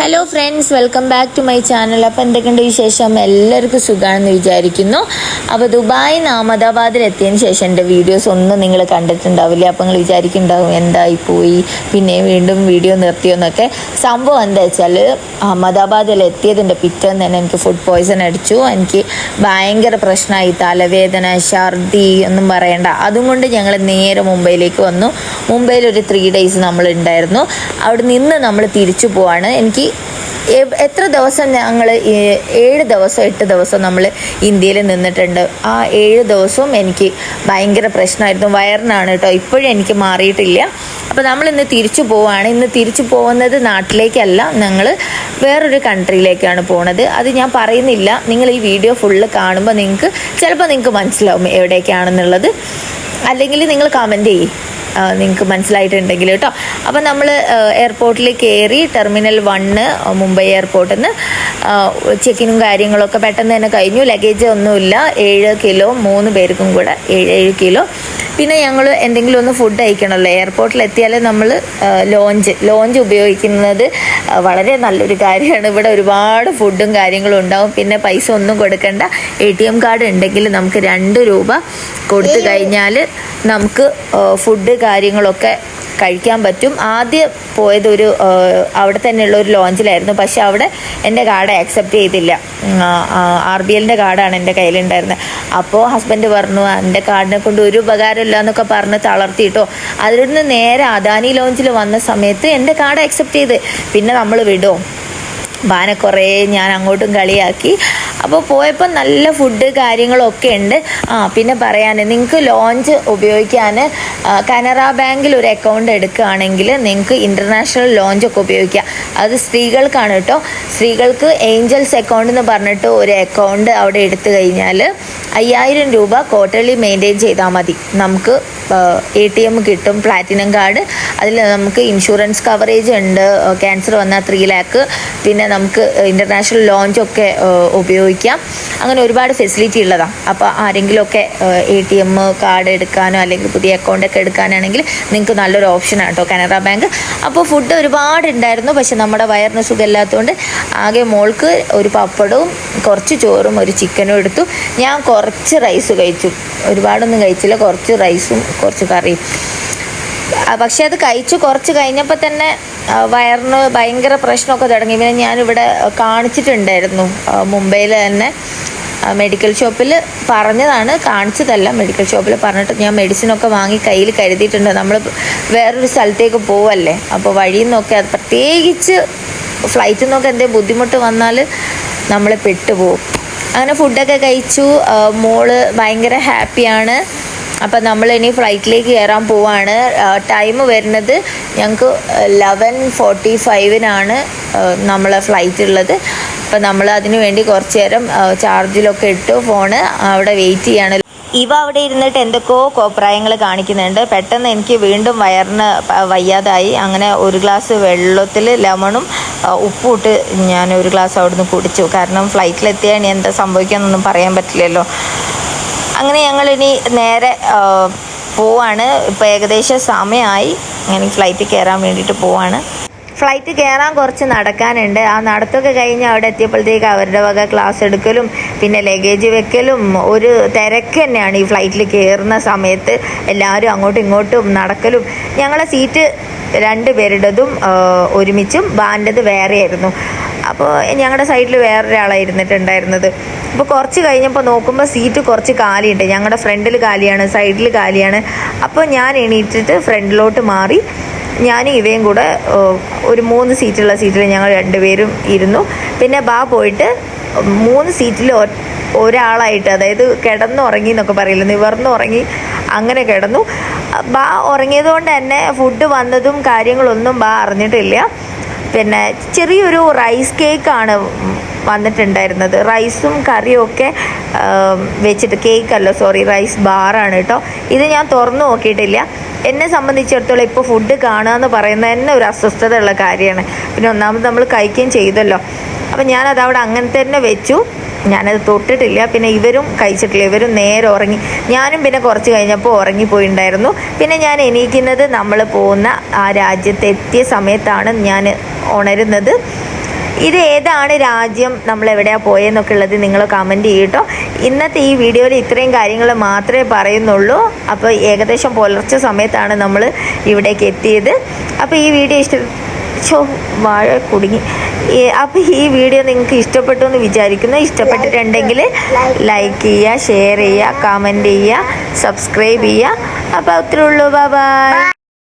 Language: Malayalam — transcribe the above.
Hello friends welcome back to my channel അപ്പോൾ എന്തൊക്കെയുണ്ട് വിശേഷം? എല്ലാവർക്കും സുഖമാണെന്ന് വിചാരിക്കുന്നു. അപ്പോൾ ദുബായ് അഹമ്മദാബാദിൽ എത്തിയതിന് ശേഷം എന്റെ വീഡിയോസ് ഒന്നും നിങ്ങൾ കണ്ടിട്ടുണ്ടാവില്ല. അപ്പോൾ നിങ്ങൾ വിചാരിക്കുന്നുണ്ടാവും എന്തായി പോയി? പിന്നെ വീണ്ടും വീഡിയോ നിർത്തിയെന്നൊക്കെ. സംഭവം എന്താ വെച്ചാൽ അഹമ്മദാബാദിൽ എത്തിയതിന്റെ പിറ്റേന്ന് തന്നെ എനിക്ക് ഫുഡ് പോയ്സൺ അടിച്ചു. എനിക്ക് ഭയങ്കര പ്രശ്നമായി. തലവേദന ഛർദി ഒന്നും പറയണ്ട. അതുകൊണ്ട് ഞങ്ങൾ നേരെ മുംബൈയിലേക്ക് വന്നു. മുംബൈയിൽ ഒരു ത്രീ ഡേയ്സ് നമ്മൾ ഉണ്ടായിരുന്നു. അവിടെ നിന്ന് നമ്മൾ തിരിച്ചു പോവാണ്. എനിക്ക് എ- എത്ര ദിവസം ഞങ്ങൾ ഏഴ് ദിവസം എട്ട് ദിവസം നമ്മൾ ഇന്ത്യയിൽ നിന്നിട്ടുണ്ട്. ആ ഏഴ് ദിവസവും എനിക്ക് ഭയങ്കര പ്രശ്നമായിരുന്നു. വയറിനാണ് കേട്ടോ. ഇപ്പോഴും എനിക്ക് മാറിയിട്ടില്ല. അപ്പോൾ നമ്മൾ ഇന്ന് തിരിച്ചു പോവുകയാണ് ഇന്ന് തിരിച്ചു പോകുന്നത് നാട്ടിലേക്കല്ല. ഞങ്ങൾ വേറൊരു കൺട്രിയിലേക്കാണ് പോണത്. അത് ഞാൻ പറയുന്നില്ല. നിങ്ങൾ ഈ വീഡിയോ ഫുള്ള് കാണുമ്പോൾ നിങ്ങൾക്ക് ചിലപ്പോൾ നിങ്ങൾക്ക് മനസ്സിലാവും എവിടേക്കാണെന്നുള്ളത്. അല്ലെങ്കിൽ നിങ്ങൾ കമന്റ് ചെയ്യും. നിങ്ങൾക്ക് മനസ്സിലായിട്ടുണ്ടെങ്കിൽ കേട്ടോ. അപ്പം നമ്മൾ എയർപോർട്ടിൽ കയറി ടെർമിനൽ വണ്ണ് മുംബൈ എയർപോർട്ടിൽ നിന്ന് ചെക്കിനും കാര്യങ്ങളൊക്കെ പെട്ടെന്ന് തന്നെ കഴിഞ്ഞു. ലഗേജ് ഒന്നുമില്ല. ഏഴ് കിലോ മൂന്ന് പേർക്കും കൂടെ ഏഴ് ഏഴ് കിലോ പിന്നെ ഞങ്ങൾ എന്തെങ്കിലും ഒന്ന് ഫുഡ് കഴിക്കണമല്ലോ. എയർപോർട്ടിൽ എത്തിയാൽ നമ്മൾ ലോഞ്ച് ലോഞ്ച് ഉപയോഗിക്കുന്നത് വളരെ നല്ലൊരു കാര്യമാണ്. ഇവിടെ ഒരുപാട് ഫുഡും കാര്യങ്ങളും ഉണ്ടാവും. പിന്നെ പൈസ ഒന്നും കൊടുക്കേണ്ട. എ ടി എം കാർഡ് ഉണ്ടെങ്കിൽ നമുക്ക് രണ്ട് രൂപ കൊടുത്തു കഴിഞ്ഞാൽ നമുക്ക് ഫുഡ് കാര്യങ്ങളൊക്കെ കഴിക്കാൻ പറ്റും. ആദ്യം പോയതൊരു അവിടെ തന്നെയുള്ള ഒരു ലോഞ്ചിലായിരുന്നു. പക്ഷെ അവിടെ എന്റെ കാർഡ് ആക്സെപ്റ്റ് ചെയ്തില്ല. ആർ ബി എല്ലിന്റെ കാർഡാണ് എന്റെ കയ്യിലുണ്ടായിരുന്നത്. അപ്പോൾ ഹസ്ബൻഡ് പറഞ്ഞു എന്റെ കാർഡിനെ കൊണ്ട് ഒരു ഉപകാരമില്ല എന്നൊക്കെ പറഞ്ഞ് തളർത്തിയിട്ടോ. അതിൽ നിന്ന് നേരെ അദാനി ലോഞ്ചിൽ വന്ന സമയത്ത് എന്റെ കാർഡ് ആക്സെപ്റ്റ് ചെയ്ത്. പിന്നെ നമ്മൾ വിടുമോ ബാന കുറേ ഞാൻ അങ്ങോട്ടും കളിയാക്കി. അപ്പോൾ പോയപ്പോൾ നല്ല ഫുഡ് കാര്യങ്ങളൊക്കെ ഉണ്ട്. ആ പിന്നെ പറയാൻ നിങ്ങൾക്ക് ലോഞ്ച് ഉപയോഗിക്കാൻ കനറ ബാങ്കിൽ ഒരു അക്കൗണ്ട് എടുക്കുകയാണെങ്കിൽ നിങ്ങൾക്ക് ഇന്റർനാഷണൽ ലോഞ്ചൊക്കെ ഉപയോഗിക്കാം. അത് സ്ത്രീകൾക്കാണ് കേട്ടോ. സ്ത്രീകൾക്ക് ഏഞ്ചൽസ് അക്കൗണ്ട് എന്ന് പറഞ്ഞിട്ട് ഒരു അക്കൗണ്ട് അവിടെ എടുത്തു കഴിഞ്ഞാൽ അയ്യായിരം രൂപ ക്വാർട്ടർലി മെയിന്റെയിൻ ചെയ്താൽ മതി. നമുക്ക് എ ടി എം കിട്ടും പ്ലാറ്റിനം കാർഡ് അതിൽ നമുക്ക് ഇൻഷുറൻസ് കവറേജ് ഉണ്ട്. ക്യാൻസർ വന്നാൽ ത്രീ ലാക്ക് പിന്നെ നമുക്ക് ഇന്റർനാഷണൽ ലോഞ്ചൊക്കെ ഉപയോഗിക്കാം. അങ്ങനെ ഒരുപാട് ഫെസിലിറ്റി ഉള്ളതാണ് അപ്പോൾ ആരെങ്കിലുമൊക്കെ എ ടി എം കാർഡ് എടുക്കാനോ അല്ലെങ്കിൽ പുതിയ അക്കൗണ്ട് ഒക്കെ എടുക്കാനാണെങ്കിൽ നിങ്ങൾക്ക് നല്ലൊരു ഓപ്ഷനാണ് കേട്ടോ കനറ ബാങ്ക്. അപ്പോൾ ഫുഡ് ഒരുപാട് ഉണ്ടായിരുന്നു. പക്ഷെ നമ്മുടെ വയറിന് സുഖമില്ലാത്തതുകൊണ്ട് ആകെ മോൾക്ക് ഒരു പപ്പടവും കുറച്ച് ചോറും ഒരു ചിക്കനും എടുത്തു. ഞാൻ കുറച്ച് റൈസ് കഴിച്ചു. ഒരുപാടൊന്നും കഴിച്ചില്ല. കുറച്ച് റൈസും കുറച്ച് കറിയും. പക്ഷെ അത് കഴിച്ചു കുറച്ച് കഴിഞ്ഞപ്പോൾ തന്നെ വയറിന് ഭയങ്കര പ്രശ്നമൊക്കെ തുടങ്ങി. പിന്നെ ഞാനിവിടെ കാണിച്ചിട്ടുണ്ടായിരുന്നു മുംബൈയിൽ തന്നെ. മെഡിക്കൽ ഷോപ്പിൽ പറഞ്ഞതാണ് കാണിച്ചതല്ല മെഡിക്കൽ ഷോപ്പിൽ പറഞ്ഞിട്ട് ഞാൻ മെഡിസിനൊക്കെ വാങ്ങി കയ്യിൽ കരുതിയിട്ടുണ്ട്. നമ്മൾ വേറൊരു സ്ഥലത്തേക്ക് പോവല്ലേ? അപ്പോൾ വഴിയിൽ നിന്നൊക്കെ അത് പ്രത്യേകിച്ച് ഫ്ലൈറ്റിൽ നിന്നൊക്കെ എന്തെങ്കിലും ബുദ്ധിമുട്ട് വന്നാൽ നമ്മൾ പെട്ടുപോകും അങ്ങനെ ഫുഡൊക്കെ കഴിച്ചു. മോൾ ഭയങ്കര ഹാപ്പിയാണ് അപ്പം നമ്മൾ ഇനി ഫ്ലൈറ്റിലേക്ക് കയറാൻ പോവാണ് ടൈം വരുന്നത് ഞങ്ങൾക്ക് ലെവൻ ഫോർട്ടി ഫൈവിനാണ് നമ്മളെ ഫ്ലൈറ്റ് ഉള്ളത്. അപ്പം നമ്മൾ അതിനു വേണ്ടി കുറച്ച് നേരം ചാർജിലൊക്കെ ഇട്ടു ഫോണ് അവിടെ വെയിറ്റ് ചെയ്യാണ്. ഇവ അവിടെ ഇരുന്നിട്ട് എന്തൊക്കെയോ കോപ്രായങ്ങൾ കാണിക്കുന്നുണ്ട്. പെട്ടെന്ന് എനിക്ക് വീണ്ടും വയറിന് വയ്യാതായി. അങ്ങനെ ഒരു ഗ്ലാസ് വെള്ളത്തിൽ ലെമണും ഉപ്പുമിട്ട് ഞാൻ ഒരു ഗ്ലാസ് അവിടുന്ന് കുടിച്ചു. കാരണം ഫ്ലൈറ്റിലെത്തിയാൽ എന്താ എന്താ സംഭവിക്കാന്നൊന്നും പറയാൻ പറ്റില്ലല്ലോ. അങ്ങനെ ഞങ്ങൾ ഇനി നേരെ പോവാണ്. ഇപ്പോൾ ഏകദേശം സമയമായി അങ്ങനെ ഫ്ലൈറ്റിൽ കയറാൻ വേണ്ടിയിട്ട് പോവാണ്. ഫ്ലൈറ്റ് കയറാൻ കുറച്ച് നടക്കാനുണ്ട്. ആ നടത്തൊക്കെ കഴിഞ്ഞ് അവിടെ എത്തിയപ്പോഴത്തേക്ക് അവരുടെ വക ക്ലാസ് എടുക്കലും പിന്നെ ലഗേജ് വെക്കലും ഒരു തിരക്ക് തന്നെയാണ് ഈ ഫ്ലൈറ്റിൽ കയറുന്ന സമയത്ത്. എല്ലാവരും അങ്ങോട്ടും ഇങ്ങോട്ടും നടക്കലും. ഞങ്ങളെ സീറ്റ് രണ്ട് പേരുടേതും ഒരുമിച്ചും ബാന്റത് വേറെയായിരുന്നു. അപ്പോൾ ഞങ്ങളുടെ സൈഡിൽ വേറൊരാളാണ് ഇരുന്നിട്ടുണ്ടായിരുന്നത്. അപ്പോൾ കുറച്ച് കഴിഞ്ഞപ്പോൾ നോക്കുമ്പോൾ സീറ്റ് കുറച്ച് കാലിയുണ്ട്. ഞങ്ങളുടെ ഫ്രണ്ടിൽ കാലിയാണ് സൈഡിൽ കാലിയാണ്. അപ്പോൾ ഞാൻ എണീറ്റിട്ട് ഫ്രണ്ടിലോട്ട് മാറി ഞാനും ഇവയും കൂടെ ഒരു മൂന്ന് സീറ്റുള്ള സീറ്റിൽ ഞങ്ങൾ രണ്ടുപേരും ഇരുന്നു. പിന്നെ ബാ പോയിട്ട് മൂന്ന് സീറ്റിൽ ഒരാളായിട്ട് അതായത് കിടന്നുറങ്ങി എന്നൊക്കെ പറയില്ല നിവർന്നുറങ്ങി അങ്ങനെ കിടന്നു. ബാ ഉറങ്ങിയത് കൊണ്ട് തന്നെ ഫുഡ് വന്നതും കാര്യങ്ങളൊന്നും ബാ അറിഞ്ഞിട്ടില്ല. പിന്നെ ചെറിയൊരു റൈസ് കേക്കാണ് വന്നിട്ടുണ്ടായിരുന്നത്. റൈസും കറിയും ഒക്കെ വെച്ചിട്ട് കേക്കല്ല സോറി റൈസ് ബാറാണ് കേട്ടോ. ഇത് ഞാൻ തുറന്നു നോക്കിയിട്ടില്ല. എന്നെ സംബന്ധിച്ചിടത്തോളം ഇപ്പോൾ ഫുഡ് കാണുക എന്ന് പറയുന്നത് തന്നെ ഒരു അസ്വസ്ഥത ഉള്ള കാര്യമാണ്. പിന്നെ ഒന്നാമത് നമ്മൾ കഴിക്കുകയും ചെയ്തല്ലോ. അപ്പം ഞാനത് അവിടെ അങ്ങനെ തന്നെ വെച്ചു. ഞാനത് തൊട്ടിട്ടില്ല. പിന്നെ ഇവരും കഴിച്ചിട്ടില്ല. ഇവരും നേരെ ഉറങ്ങി. ഞാനും പിന്നെ കുറച്ച് കഴിഞ്ഞപ്പോൾ ഉറങ്ങിപ്പോയിണ്ടായിരുന്നു. പിന്നെ ഞാൻ എണീക്കുന്നത് നമ്മൾ പോകുന്ന ആ രാജ്യത്ത് എത്തിയ സമയത്താണ് ഞാൻ ഉണരുന്നത്. ഇത് ഏതാണ് രാജ്യം? നമ്മൾ എവിടെയാണ് പോയെന്നൊക്കെ ഉള്ളത് നിങ്ങൾ കമന്റ് ചെയ്യട്ടോ. ഇന്നത്തെ ഈ വീഡിയോയിൽ ഇത്രയും കാര്യങ്ങൾ മാത്രമേ പറയുന്നുള്ളൂ. അപ്പോൾ ഏകദേശം പുലർച്ചെ സമയത്താണ് നമ്മൾ ഇവിടേക്ക് എത്തിയത്. അപ്പോൾ ഈ വീഡിയോ ഇഷ്ട ചോ വാഴ കുടുങ്ങി. അപ്പോൾ ഈ വീഡിയോ നിങ്ങൾക്ക് ഇഷ്ടപ്പെട്ടു എന്ന് വിചാരിക്കുന്നു. ഇഷ്ടപ്പെട്ടിട്ടുണ്ടെങ്കിൽ ലൈക്ക് ചെയ്യുക ഷെയർ ചെയ്യുക കമന്റ് ചെയ്യുക സബ്സ്ക്രൈബ് ചെയ്യുക. അപ്പോൾ അത്രേ ഉള്ളൂ. ബൈ